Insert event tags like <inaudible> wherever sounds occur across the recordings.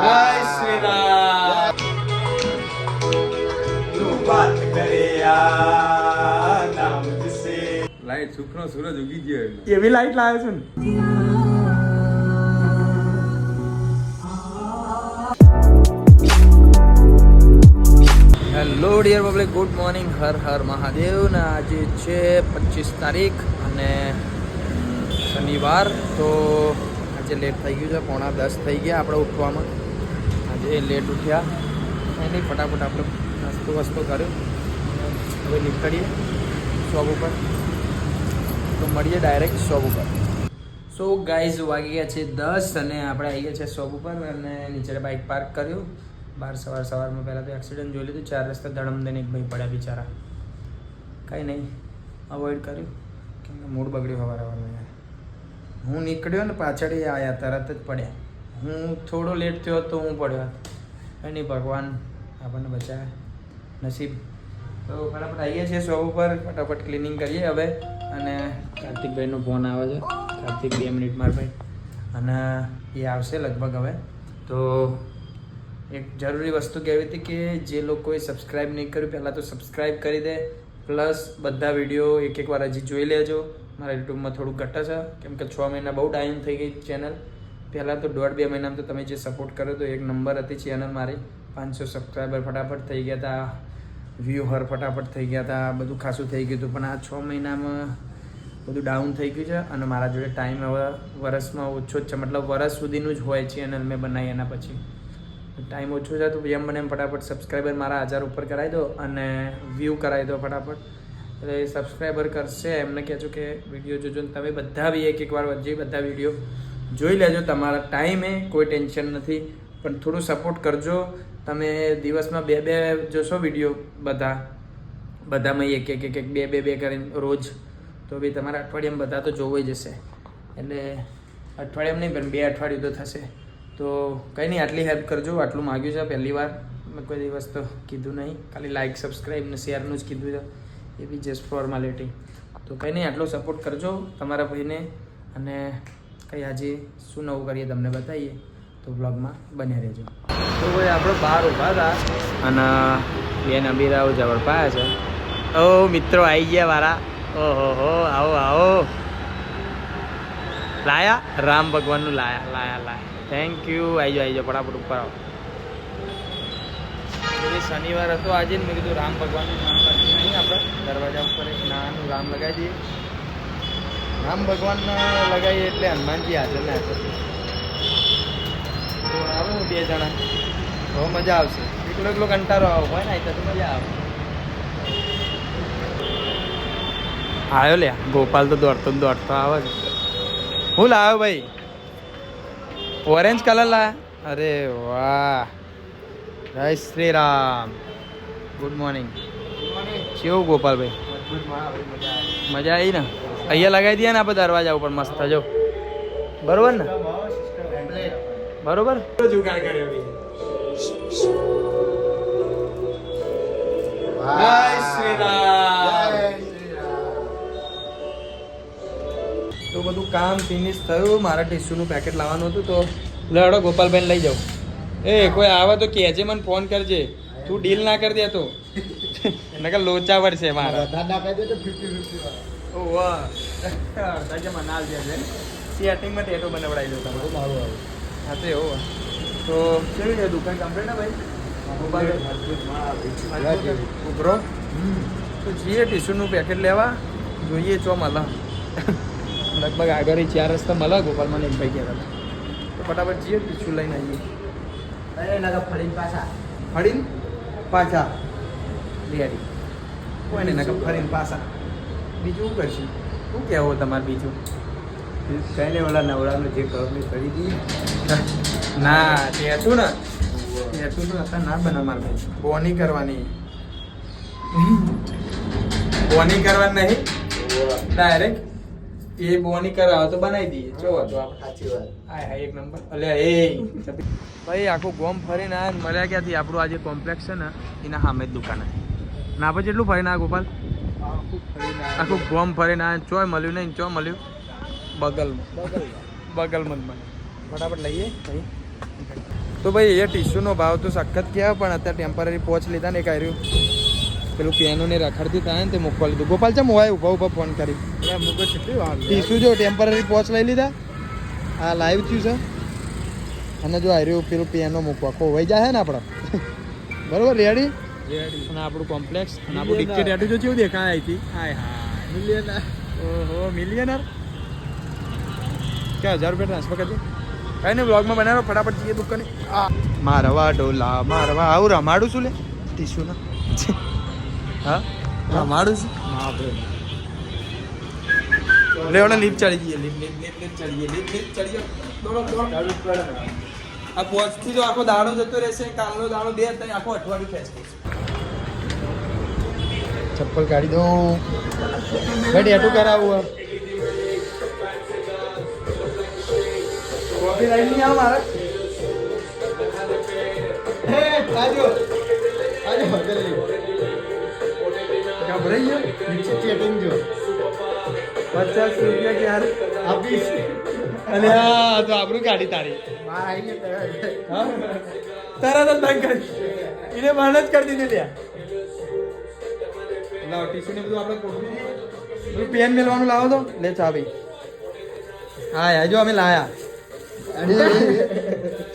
જય શ્રી રામ. કર્યા નામ સે લાઈટ સુખનો સૂરજ ઉગી ગયો. એવી લાઈટ લાવે છે ને. Hello dear public good morning Har Har Mahadev ને આજે છે પચીસ તારીખ અને શનિવાર. તો આજે લેટ થઈ ગયું છે પોણા દસ થઈ ગયા આપણે ઉઠવામાં. આજે લેટ ઉઠ્યા. કંઈ નહીં, ફટાફટ આપણે નાસ્તો વસ્તો કર્યો. હવે નીકળીએ શોપ ઉપર. તો મળીએ ડાયરેક્ટ શોપ ઉપર. સો ગાઈઝ વાગી ગયા છે દસ અને આપણે આવી ગયા છે શોપ ઉપર અને નીચે બાઇક પાર્ક કર્યું. બહાર સવાર સવારમાં પહેલાં તો એક્સિડન્ટ જોઈ લીધું. ચાર રસ્તા ધડમ દઈને એક ભાઈ પડ્યા બિચારા. કાંઈ નહીં અવોઇડ કર્યું. કેમ કે મૂડ બગડ્યું સવાર હું નીકળ્યો ને પાછળ એ આવ્યા તરત જ પડ્યા. હું થોડો લેટ થયો તો હું પડ્યો. એની ભગવાન આપણને બચાવે. નસીબ. તો ફટાફટ આવીએ છીએ શોપ ઉપર, ફટાફટ ક્લિનિંગ કરીએ હવે. અને કાર્તિકભાઈનો ફોન આવે છે. કાર્તિક, બે મિનિટ માર ભાઈ. અને એ આવશે લગભગ હવે. તો એક જરૂરી વસ્તુ કહેવી હતી કે જે લોકોએ સબસ્ક્રાઇબ નહીં કર્યું, પહેલાં તો સબસ્ક્રાઇબ કરી દે. પ્લસ બધા વીડિયો એક એક વાર હજી જોઈ લેજો. મારા યુટ્યુબમાં થોડું ઘટે છે. કેમ કે છ મહિના બહુ ટાઈમ થઈ ગઈ ચેનલ પહેલાં તો દોઢ બે મહિનામાં તો તમે જે સપોર્ટ કર્યો તો એક નંબર હતી ચેનલ મારી. પાંચસો સબસ્ક્રાઈબર ફટાફટ થઈ ગયા હતા વ્યૂહર ફટાફટ થઈ ગયા હતા બધું ખાસું થઈ ગયું હતું. પણ આ છ મહિનામાં બધું ડાઉન થઈ ગયું છે અને મારા જોડે ટાઈમ હવે વરસમાં ઓછો જ છે. મતલબ વરસ સુધીનું જ હોય ચેનલ મેં બનાવી એના પછી. ટાઈમ ઓછો છે તો એમ બને એમ ફટાફટ સબસ્ક્રાઈબર મારા હજાર ઉપર કરાવી દો અને વ્યૂ કરાવી દો ફટાફટ. એટલે સબસ્ક્રાઈબર કરશે. એમને કહેજો કે વીડિયો જોજો તમે. બધા બી એક એક વાર વચ્ચે બધા વીડિયો જોઈ લેજો, તમારા ટાઈમે કોઈ ટેન્શન નથી, પણ થોડું સપોર્ટ કરજો. તમે દિવસમાં બે બે જોશો વીડિયો બધા, બધામાં એક એક એક એક બે બે બે કરીને રોજ. તો બી તમારા અઠવાડિયામાં બધા તો જોવાઈ જશે. એટલે અઠવાડિયામાં નહીં, પણ બે અઠવાડિયું તો થશે. તો કંઈ નહીં, આટલી હેલ્પ કરજો, આટલું માગ્યું છે પહેલી વાર. મેં કોઈ દિવસ તો કીધું નહીં, ખાલી લાઇક સબસ્ક્રાઈબ ને શેરનું જ કીધું છે. એ બી જસ્ટ ફોર્માલિટી તો કંઈ નહીં, આટલો સપોર્ટ કરજો તમારા ભાઈને. અને કંઈ આજે શું નવું કરીએ તમને બતાવીએ તો બ્લોગમાં બન્યા રહેજો. તો ભાઈ, આપણે બહાર ઊભા હતા અને બેન અમીરાઓ જવળ પાયા છે. ઓ મિત્રો આવી ગયા મારા. ઓહો હો, આવો આવો. લાયા? રામ ભગવાનનું લાયા લાયા લાયા. થેન્ક યુ આવી જાઓ આવી જાઓ, ફટાફટ ઉપર આવો. શનિવાર હતો આજે મેં કીધું રામ ભગવાનનું નામ લખ્યું નહીં આપણે. દરવાજા ઉપર એક નાનું રામ લગાવી દઈએ. રામ ભગવાન લગાવીએ એટલે હનુમાનજી હાજર ને તો આવે ને બે જણા. બહુ મજા આવશે. એકલો એકલો કંટાળો આવો. હોય ને તો મજા આવે. આવ્યો લે. ગોપાલ તો દોડતો દોડતો આવે છે. હું લાવ્યો ભાઈ? ઓરેન્જ કલર લાયા? અરે વાહ. જય શ્રી રામ ગુડ મોર્નિંગ કેવું ગોપાલભાઈ? મજા આવી ને? અહીંયા લગાવી દઈએ ને આપણે દરવાજા ઉપર મસ્ત, જો. બરોબર ને? બરોબર? તો બધું કામ ફિનિશ થયું. મારા ટીસ્યુનું પેકેટ લાવવાનું હતું તો લડો ગોપાલબેન લઈ જાઓ એ, કોઈ આવે તો કહેજે, મને ફોન કરજે. તું ડીલ ના કરી દે તો. નકર લોચા પડશે મારા. ઓહ અડધા કે નાલ જે છે. સેટિંગમાં ટેટો બનાવડાવી દો તમે. મારું હા તો એવું તો કેવી છે દુકાન કમ્પ્લીટ ને ભાઈ? ઉભરો તો જઈએ ટીસ્યુનું પેકેટ લેવા? જોઈએ ચો લગભગ આગળ ચાર રસ્તા મળે ગોપાલમાં એક ભાઈ કહેતા હતા. તો ફટાફટ જઈએ ટીસ્યુ લઈને આવીએ. ફળીને પાછા. રેડી કોઈ નહીં નકર ફરીને પાછા? બીજું શું કરશું? શું કહેવું તમારે બીજું? કઈ નહીં ઓલા નવડાનું જે કરવું કરી દઈએ ના ટેટુ ને. ટેટુ તો અત્યારે ના બને મારે બોની કરવાની? <laughs> બોની કરવાની નહીં? ડાયરેક્ટ એ બોની કરાવો તો બનાવી દઈએ. જો. તો સાચી વાત હા હા એક નંબર. અલ્યા એ. ભાઈ આખું ગોમ ફરીને આ મળ્યા ક્યાંથી? આપણું આ જે કોમ્પ્લેક્સ છે ને એના સામે જ દુકાન ના પછી એટલું ફરીને આ ગોપાલ. આખું ગોમ ફરીને આ ચોય મળ્યું નહીં ચો મળ્યું? બગલમાં બગલમાં મળ્યું. ફટાફટ લઈએ ભાઈ તો ભાઈ એ ટીસ્યુનો ભાવ તો સખત કહેવાય પણ અત્યારે ટેમ્પરરી પહોંચ લીધા ને કર્યું. પેલું પેનું ને રખડતી થાય ને તે મૂકવા લીધું. ગોપાલ ચમ હોય ઊભા ઊભા ફોન કરી. ટીસ્યુ જો ટેમ્પરરી પહોંચ લઈ લીધા. આ લાઈવ થયું છે. અને જો આવ્યું પેલું પેનો મૂકવા. ખોવાઈ જાય ને આપણે બરાબર રેડી અને આપણું કોમ્પ્લેક્સ અને આપણું પિક્ચર ટેટુ જો કેવું દેખાય અહીંથી? હાય હા મિલિયનર ઓહો મિલિયનર ક્યાં હજાર રૂપિયા ટ્રાન્સફર કરજે કઈ નહીં બ્લોગમાં બનાવો ફટાફટ જઈએ કરી આ. મારવા ડોલા મારવા. આવું રમાડું છું લે. ટીશું ના. હા? રમાડું છું. લેવડે લીપ ચડી જઈએ લીપ લીપ લીપ લીપ ચડી જઈએ લીપ લીપ ચડી જાઓ દોડો દોડો. આ પહોંચથી જો આખો દાડો જતો રહેશે કાલનો દાડો બે થાય આખો અઠવાડિયું ખેંચશે ચપ્પલ કાઢી દઉં. બેટી ટેટુ કરાવવું કોફી લાઈન નહીં આવ મારે. હે આજો. આજો જલ્દી ગભરાઈ ગયો? નીચે ચેટિંગ જો. પચાસ રૂપિયા કે યાર આપીશ? અને આ તો આપણું કાઢી તારી. તારા તરત જ. બંધ કરી એને મહેનત કરી દીધી લ્યા લાવ ટીસ્યુ ને બધું આપણે કોટલું પેન મેલવાનું લાવો તો. લે ચાવી હા યાર જો અમે લાયા.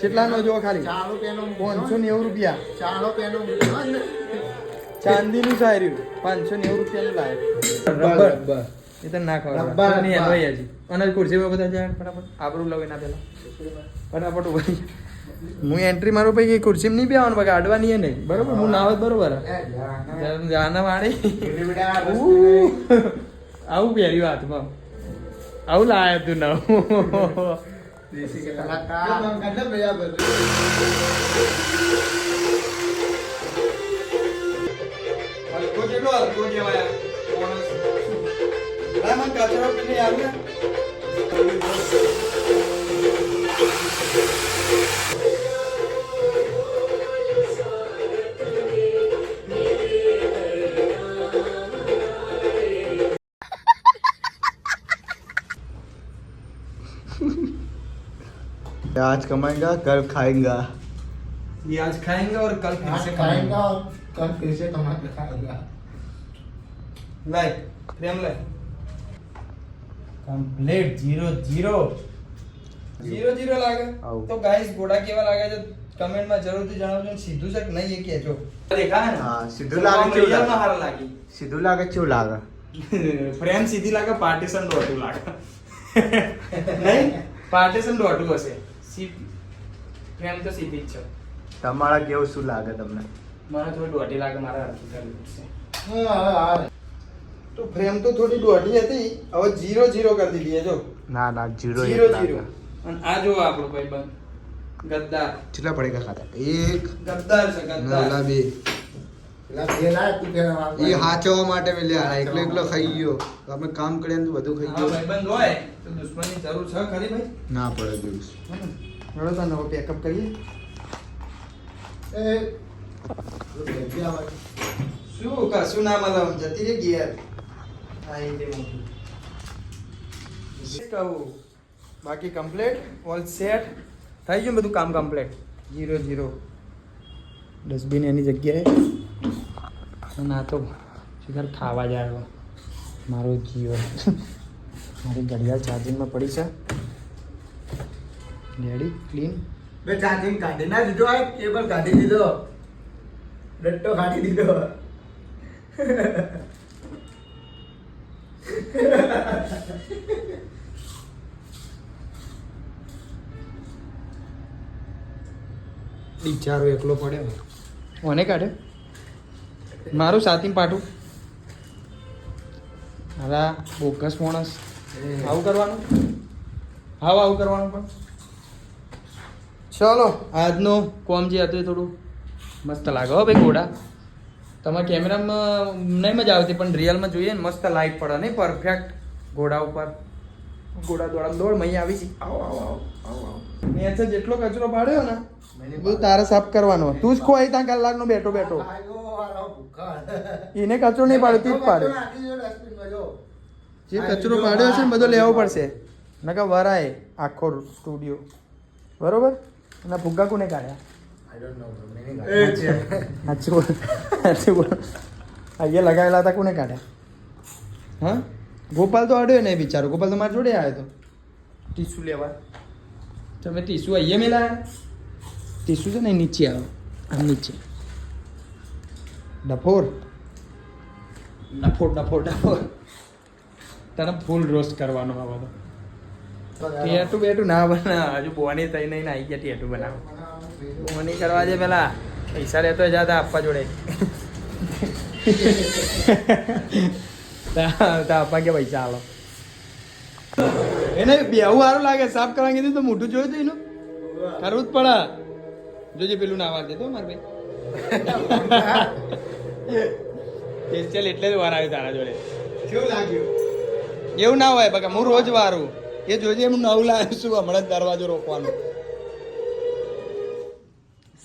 કેટલાનો જો ખાલી? ચાલો પાંચસો નેવું રૂપિયા. ચાલો પેનો ચાંદીનું પાંચસો નેવું રૂપિયાનું લાયા. રબર. એ તો નાખવા રબ્બા, નહીં હજી. અને ખુરશીમાં બધા જાય ફટાફટ. આબરું લઉં એના પહેલાં. ફટાફટ ઊભા હું એન્ટ્રી મારું પછી કે ખુરશીમાં નહીં બેવાનું બાકી આડવા નહીં નહીં. બરોબર? હું ના હોત બરોબર. જાના વાળી. આવું પહેરી હાથમાં. આવું લાયા તું નવું. કેટલો હલકો કહેવાય કચરો आज कमाएगा कल खाएगा। ये आज खाएँगा और कल फिर से खाएँगा और कल फिर से कमा के खाएगा। Like Prem like complete zero zero zero zero લાગે. તો ગાઈસ ઘોડા કેવા લાગે છે? કમેન્ટમાં જરૂરથી જણાવજો. સીધું છે કે નહીં એ કહેજો. દેખાય ને? હા, સીધું લાગે કેવું real હાર લાગે? સીધું લાગે કેવું લાગે? ફ્રેમ સીધી લાગે પાર્ટીશન દોઢું લાગે. નહીં? પાર્ટીશન દોઢું હશે. ફ્રેમ તો સીધી જ છે. તમારા કેવું શું લાગે તમને? મને થોડું દોઢી લાગે મારા હાથથી કરવી પડશે તો ફ્રેમ તો થોડી દોઢી હતી. હવે જીરો જીરો કરી દીધી જો. ના ના જીરો જીરો જીરો અને આ જો આપણો ભાઈબંધ ગદ્દાર. કેટલા પડેગા ખાતા? એક. ગદ્દાર છે ગદ્દાર. ગદ્દાર બે. એ હાચવા માટે મેં લ્યા એકલો એકલો ખાઈ ગયો. આપણે કામ કરીએ ને તો બધું ખાઈ ગયો. ભાઈબંધ હોય તો દુશ્મનની જરૂર છે ખરી ભાઈ? ના પડે દિવસ ચલો તો નવો પેકઅપ કરીએ. શું કશું ના મળે જતી રે ગિયર એ કહું બાકી કમ્પ્લેટ ઓલ સેટ થઈ ગયું બધું કામ કમ્પ્લેટ જીરો જીરો ડસ્ટબિન એની જગ્યાએ. ના તો સીધા ખાવા જાય. મારો જીઓ મારી ઘડિયાળ ચાર્જિંગમાં પડી છે. રેડી ક્લીન મેં ચાર્જિંગ કાઢી ના દીધો આ કેબલ કાઢી દીધો. ડટ્ટો કાઢી દીધો. <laughs> બિચારો એકલો પડ્યો કોને કાઢે? મારું સાથી પાટું હા બોગસ માણસ. આવું કરવાનું? હાવ આવું કરવાનું પણ. ચલો આજનો કોમ જે હતું એ થોડું મસ્ત લાગે હો ભાઈ ઘોડા. તમારા કેમેરામાં નહીં મજા આવતી પણ રિયલમાં જોઈએ ને મસ્ત લાઈટ પડે નહીં? પરફેક્ટ ઘોડા ઉપર. ઘોડા દોડા દોડ મહી આવી છે. આવો આવો આવો આવો આવો. મેં અચ્છા જેટલો કચરો પાડ્યો ને બધું તારે સાફ કરવાનો. તું જ ખોવાઈ ત્યાં કલાકનો બેઠો બેઠો. એને કચરો નહીં પાડ્યો તું જ પાડ્યો. જે. કચરો પાડ્યો છે ને બધો લેવો પડશે. નકર વરાય આખો સ્ટુડિયો બરોબર? ના ફુગ્ગા કોને કાઢ્યા? સાચું સાચું અહીંયા લગાવેલા હતા કોને કાઢ્યા? હા? ગોપાલ તો અડ્યો નહીં બિચારો. ગોપાલ તો મારી જોડે આવ્યો હતો ટીસુ લેવા. તમે ટીસુ અહીંયા મેલા ટીસુ છે ને નીચે આવો. આમ નીચે. ડફોર. ડફોર ડફોર ડફોર. તને ફૂલ રોસ્ટ કરવાનો હવે તો. ટેટુ બેટુ ના બના. હજુ બોની થઈ નહીં આવી ગયા ટેટુ બનાવો બોની કરવા દે પેલા. પૈસા લેતો જતા આપવા જોડે. <laughs> તા કે પૈસા આલો એને બેવું સારું લાગે સાફ કરવા કીધું તો મોઢું જોયું હતું એનું? કરવું જ પડે. જોજે પેલું ના વાત દેતો માર ભાઈ. <laughs> સ્પેશિયલ એટલે જ વાર આવ્યો તારા જોડે. કેવું લાગ્યું? એવું ના હોય બકા હું રોજ વારું. એ જોજે એમ નવું લાવ્યું છું હમણાં જ દરવાજો રોકવાનો.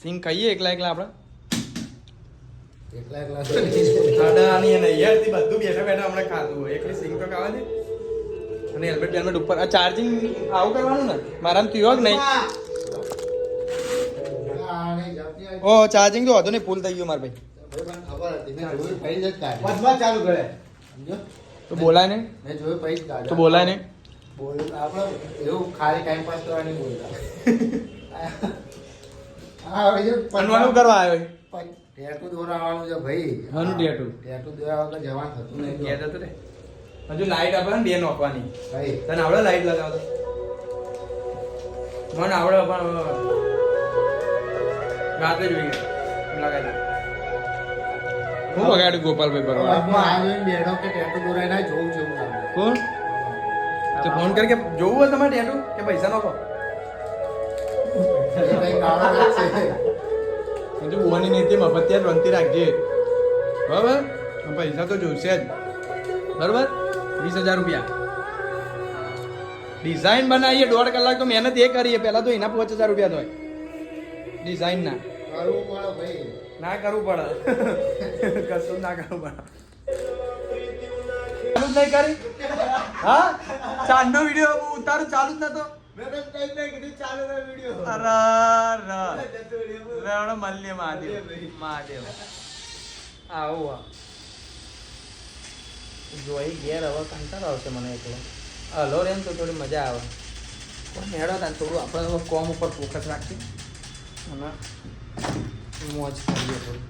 સિંગ ખાઈએ એકલા એકલા આપણે? એકલા એકલા ખાડાની અને યારથી બધું બેઠા બેઠા હમણાં ખાધું હોય. એકલી સિંગ તો ખાવા દે અને હેલ્મેટ હેલ્મેટ ઉપર. આ ચાર્જિંગ આવું કરવાનું ને? મારા થયો જ નહીં. ઓ ચાર્જિંગ તો હતો નહીં. ફૂલ થઈ ગયું મારા ભાઈ. ભાઈ મને ખબર હતી. મેં જોયું પછી જ કાઢી. વધવા ચાલુ કરે. તો બોલાય ને મેં જોયું તો બોલાય ને બોલ આપણે એવું ખાલી ટાઈમ પાસ કરવા બોલતા. <laughs> હા હવે કરવા આવ્યો ટેટુ દોરાવાનું છે ભાઈ. હનુ ટેટુ? ટેટુ દોરાવા વગર જવાનું થતું નહીં કે જતો રે? હજુ લાઈટ આપણે ને બે નોખવાની. ભાઈ. તને આવડે લાઈટ લગાવતો? મને આવડે પણ રાતે જોઈએ લગાવી હું. બગાડ્યું ગોપાલભાઈ બરોબર બેઠો કે ટેટુ દોરાય ના જોવું છે એવું કોણ? તો ફોન કરી કે જોવું હોય તમારે ટેટુ કે પૈસા નોખો? કંઈ છે. હજુ બોની નીતિ મફત ત્યાં રમતી રાખજે બરાબર પૈસા તો જોઈશે જ. બરાબર? વીસ હજાર રૂપિયા. ડિઝાઇન બનાવીએ દોઢ કલાક તો મહેનત એ કરીએ. પહેલાં તો એના પાંચ હજાર રૂપિયા થાય કરવું ભાઈ. ના કરવું પડે. <laughs> કશું ના કરવું પડે. ચાલુ જ નહીં કરી? હા? ચાંદનો વીડિયો ઉતારું ચાલુ જ નતો? મેં તો કંઈ <laughs> આવો જોઈ ઘેર હવે કંટાળો આવશે મને એકલો હલો રેમ તો થોડી મજા આવે. પણ તાન થોડું આપણે હવે કોમ ઉપર ફોકસ રાખીએ. અને મોજ કરીએ થોડું.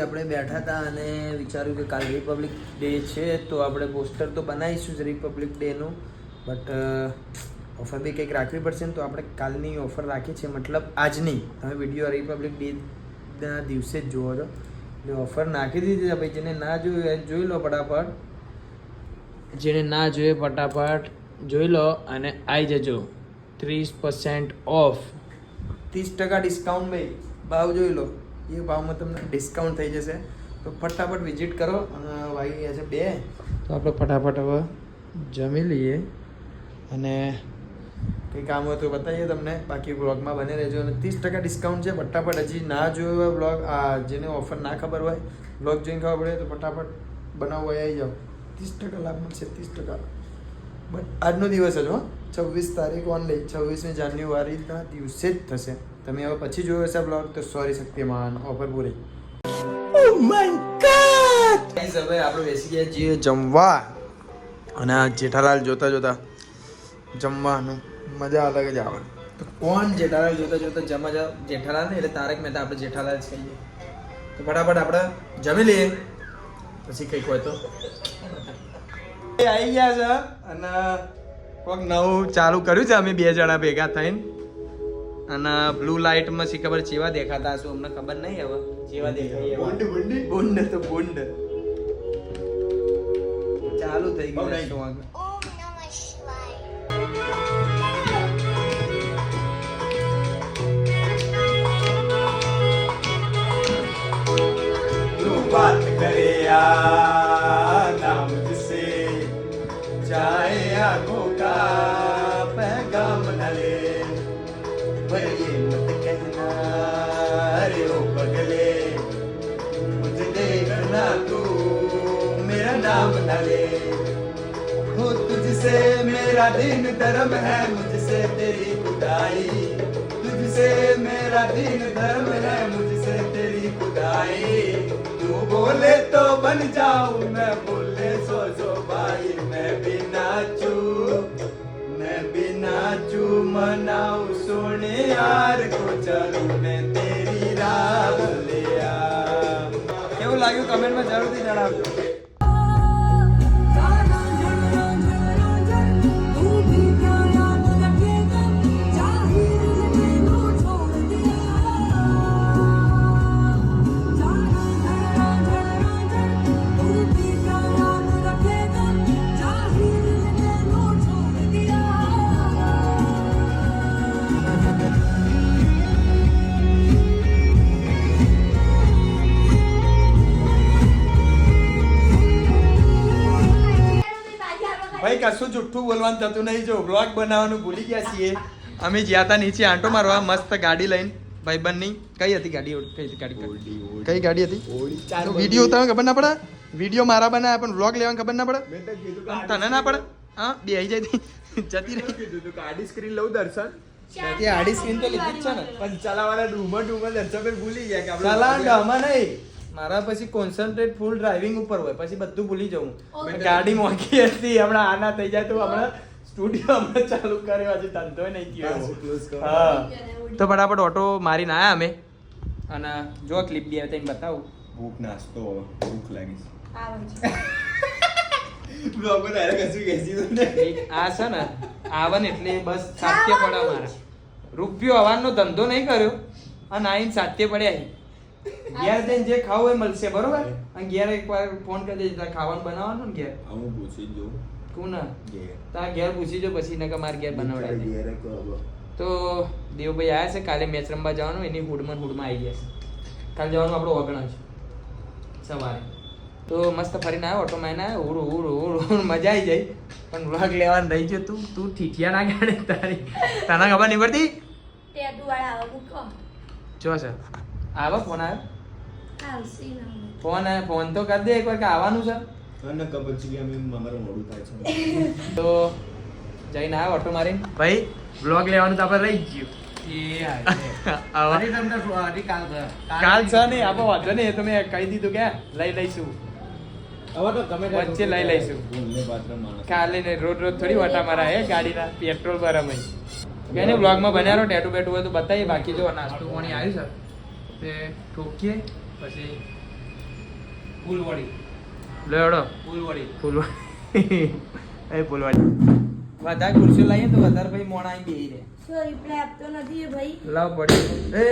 આપણે બેઠા હતા અને વિચાર્યું કે કાલ રિપબ્લિક ડે છે તો આપણે પોસ્ટર તો બનાવીશું જ રિપબ્લિક ડેનું બટ ઓફર બી કંઈક રાખવી પડશે ને તો આપણે કાલની ઓફર રાખી છે મતલબ આજની. તમે વીડિયો રિપબ્લિક ડેના દિવસે જ જુઓ છો. એટલે ઓફર નાખી દીધી છે ભાઈ. જેને ના જોયું જોઈ લો ફટાફટ. જેને ના જોઈએ ફટાફટ જોઈ લો અને આવી જજો. ત્રીસ પર્સેન્ટ ઓફ ત્રીસ ટકા ડિસ્કાઉન્ટ ભાઈ. ભાવ જોઈ લો. એ ભાવમાં તમને ડિસ્કાઉન્ટ થઈ જશે. તો ફટાફટ વિઝિટ કરો. અને વાગી ગયા છે બે. તો આપણે ફટાફટ હવે જમી લઈએ. અને કંઈ કામ હોય તો બતાવીએ તમને. બાકી બ્લોગમાં બને રહેજો અને ત્રીસ ટકા ડિસ્કાઉન્ટ છે. ફટાફટ હજી ના જોયો હોય બ્લોગ આ જેને ઓફર ના ખબર હોય બ્લોગ જોઈને ખબર પડે તો ફટાફટ બનાવવા આવી જાઓ. ત્રીસ ટકા લાભ મળશે ત્રીસ ટકા. બટ આજનો દિવસ જ હો. છવ્વીસ તારીખ ઓનલી છવ્વીસમી જાન્યુઆરીના દિવસે જ થશે. તમે હવે પછી જોયો હશે બ્લોગ તો સોરી શક્તિમાન ઓફર પૂરી. Guys, હવે આપણે બેસી ગયા છીએ જમવા. અને આ જેઠાલાલ જોતા જોતા જમવાનું મજા અલગ જ આવે તો કોણ જેઠાલાલ જોતા જોતા જમા જા જેઠાલાલ ને એટલે તારક મહેતા આપણે જેઠાલાલ જ કહીએ. તો ફટાફટ આપણે જમી લઈએ. પછી કંઈક હોય તો. એ આવી ગયા છે અને કોઈક નવું ચાલુ કર્યું છે અમે બે જણા ભેગા થઈને. અને બ્લુ લાઇટમાં શી ખબર ચેવા દેખાતા હશું અમને ખબર નહીં હવે. જેવા દેખાય બોંડ, બોંડી? બોંડ તો બોંડ. ચાલુ થઈ ગયું तुझसे मेरा दिन धर्म है मुझसे तेरी खुदाई तुझसे तुझसे मेरा दिन धर्म है मुझसे तेरी खुदाई तू बोले तो बन जाऊं मैं बोले सो सो भाई मैं भी नाचू मैं भी नाचू मनाऊं सोने यार को चलूं मैं तेरी राह लिया કેવું લાગ્યું કમેન્ટમાં જરૂરથી જણાવજો કશું જુઠ્ઠું બોલવાનું થતું નહીં? જો બ્લોગ બનાવવાનું ભૂલી ગયા છીએ. અમે જ્યાં હતા નીચે આંટો મારવા મસ્ત ગાડી લઈને ભાઈબંધની. કઈ હતી ગાડી? કઈ ગાડી? કઈ ગાડી હતી? વીડિયો ઉતારવા ખબર ના પડે? વીડિયો મારા બનાવ્યા પણ બ્લોગ લેવાનું ખબર ના પડે? તને ના પડે? હા બે આવી જાય જતી રહી. આડી સ્ક્રીન લઉં દર્શન. આડી સ્ક્રીન તો લીધી છે ને. પણ ચલાવવાના ડુમર ડુમર દર્શન ભૂલી ગયા કે આપણે ચલાણ ડામાં નહીં. મારા પછી કોન્સન્ટ્રેટ ફૂલ ડ્રાઇવિંગ ઉપર હોય પછી બધું ભૂલી જવું. ગાડી મોંઘી હતી હમણાં આના થઈ જાય તો હમણાં સ્ટુડિયો હમણાં ચાલુ કર્યો હજી ધંધો નહીં કરો. હા. તો ફટાફટ ઓટો મારીને આવ્યા અમે. અને જો ક્લિપ બી તઈને બતાવું. ભૂખ નાસ્તો ભૂખ લાગી. બ્લોગ ડાયરેક્ટ હસી ગઈ આ છે ને આવન એટલે બસ સાત્ય પડે મારા. રૂપિયો હવાનો ધંધો નહીં કર્યો અને આઈને સાત્ય પડ્યા છે. ઘેર જઈને જે ખાવું એ મળશે બરોબર? અને ઘેર એકવાર ફોન કરી દેજે તારે ખાવાનું બનાવવાનું ને ઘેર? હું પૂછી જો જોઉં. કોને? ઘેર. તાર ઘેર પૂછી જો પછી નકર માર ઘેર બનાવડાય તો દેવભાઈ આવ્યા છે કાલે મેચ રમવા જવાનું એની હુડમાં હુડમાં આવી ગયા છે. કાલે જવાનું આપણો વગણ છે સવારે. તો મસ્ત ફરીને આવ્યો ઓટો માં આવ્યો ઉડ ઉડ ઉડ ઉડ મજા આવી જાય. પણ વ્લોગ લેવાનું રહી ગયો તું તું ઠીઠિયા ના ગાડે તારી. તને ખબર નહીં પડતી? જો છે. આવો ફોન આવ્યો ફોન આવ્યો ફોન તો કરી દે એકવાર કે આવવાનું છે? તને ખબર છે કે અમે અમારું મોડું થાય છે. <laughs> તો જઈને આવ્યો ઓટો મારીને. ભાઈ બ્લોગ લેવાનું તો આપણે રહી ગયું. <laughs> આવા. કાલ છે નહીં આપો વાંધો નહીં તમે કહી દીધું કે લઈ લઈશું. વચ્ચે લઈ લઈશું. કાલે ને રોજ રોજ થોડી વટા મારા હે ગાડીના પેટ્રોલ ભરામય એને બ્લોગમાં બન્યા રહો ટેટુ બેટુ હોય તો બતાવીએ બાકી જો નાસ્તો પાણી આવ્યું છે. તે ઠોકીએ પછી ફૂલવડી. લેડો ફૂલવડી. ફૂલવડી. એ ફૂલવડી. વધારે ખુરશીઓ લાવીએ તો વધારે ભાઈ મોણા અહીં બેહી રહે. લાવ પડી. એ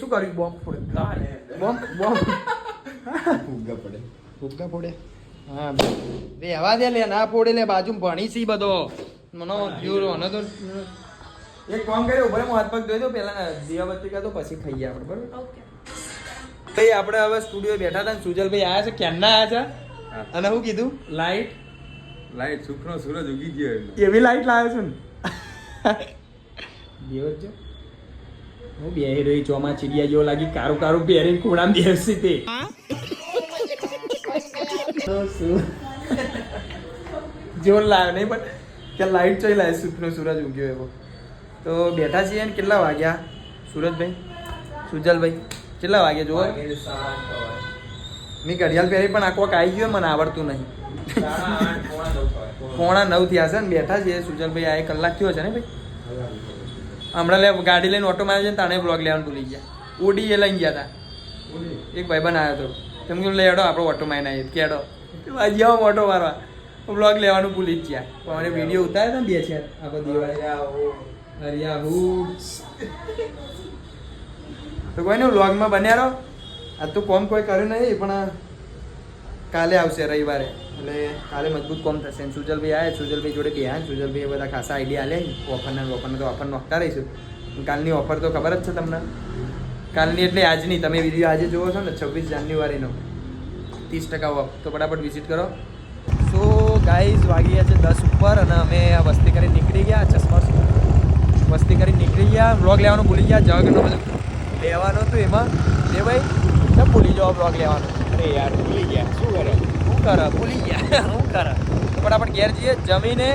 શું કર્યું? બોમ્બ ફોડે. Bomb bomb. ફુગ્ગા પડે. ફુગ્ગા ફોડે? હા બે. હવા દે લે ના ફોડે લે બાજુ ભણી સી બધો. મનો જો. અને તો એક કામ કર્યો ઉભરે હું હાથ પગ ધોઈ દઉં પેલા દિયાબત્તી કરતો પછી ખાઈએ આપણે બરોબર? ભાઈ આપણે હવે સ્ટુડિયો બેઠા હતા સુજલભાઈ આયા છે ક્યારના આયા છે? અને શું કીધું લાઈટ લાઈટ સુખનો સૂરજ ઉગી ગયો. એવી લાઈટ લાવ્યો છું ને. દેવ જો હું બે રહી ચોમા ચીડિયા જેવો લાગી કારું કારું પહેરીને ખૂણામાં દેવસી તે જોર લાવ્યો નહીં પણ કે લાઈટ ચોઈ લાવે સુખનો સૂરજ ઉગ્યો એવો. તો બેઠા છીએ ને કેટલા વાગ્યા? સુરજભાઈ? સુજલભાઈ? કેટલા વાગે જુઓ? મેં ઘડિયાળ પહેરી પણ આખો આવી ગયો મને આવડતું નહીં. પોણા નવ થયા છે ને બેઠા છે સુજલભાઈ આ એક કલાક થયો છે ને ભાઈ? હમણાં લે ગાડી લઈને ઓટો માર્યો છે ને તાણે બ્લોગ લેવાનું ભૂલી ગયા. ઓડી એ લઈને ગયા હતા એક ભાઈબંધ આવ્યો હતો. તેમ કીધું લેડો આપણો આપણે ઓટો મારીને આવીએ. કેડો? આવો ઓટો મારવા. બ્લોગ લેવાનું ભૂલી જ ગયા. પણ મને વીડિયો ઉતાર્યો ને બે છે આખો દિવાળી હરિયા હું તો કોઈ નહીં વ્લોગમાં બન્યા રહો. આ તો કોમ કોઈ કર્યું નહીં, પણ કાલે આવશે, રવિવારે. એટલે કાલે મજબૂત કોમ થશે. અને સુજલભાઈ આવે સુજલભાઈ જોડે ગયા આવે સુજલભાઈ બધા ખાસા આઈડિયા આલે ઓફરના ઓફરને તો ઓફર નોખતા રહીશું. કાલની ઓફર તો ખબર જ છે તમને. કાલની એટલે આજની. તમે વીડિયો આજે જોવો છો ને, છવ્વીસ જાન્યુઆરીનો. ત્રીસ ટકા ઓફ તો ફટાફટ વિઝિટ કરો. સો ગાઈઝ વાગી ગયા છે દસ ઉપર અને અમે આ વસ્તી કરી નીકળી ગયા, ચશ્મા વસ્તી કરી નીકળી ગયા. વ્લોગ લેવાનું ભૂલી ગયા જવાગરનું બધું લેવાનું હતું એમાં? જે ભાઈ, કેમ ભૂલી જાઓ બ્લોગ લેવાનું? અરે યાર, ભૂલી ગયા. શું કરે? શું કરે? ભૂલી ગયા. શું કરે? પણ ફટાફટ ઘેર જઈએ, જમીને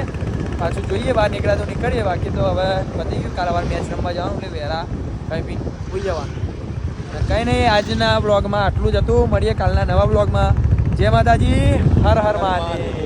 પાછું જોઈએ, બહાર નીકળ્યા તો નીકળીએ, બાકી તો હવે પતી ગયું. કાલે વાર મેચ રમવા જવાનું એટલે વહેલા કંઈ બી ભૂલી જવાનું. કંઈ નહીં, આજના બ્લોગમાં આટલું જ હતું. મળીએ કાલના નવા બ્લોગમાં જય માતાજી. હર હર મહાદેવ.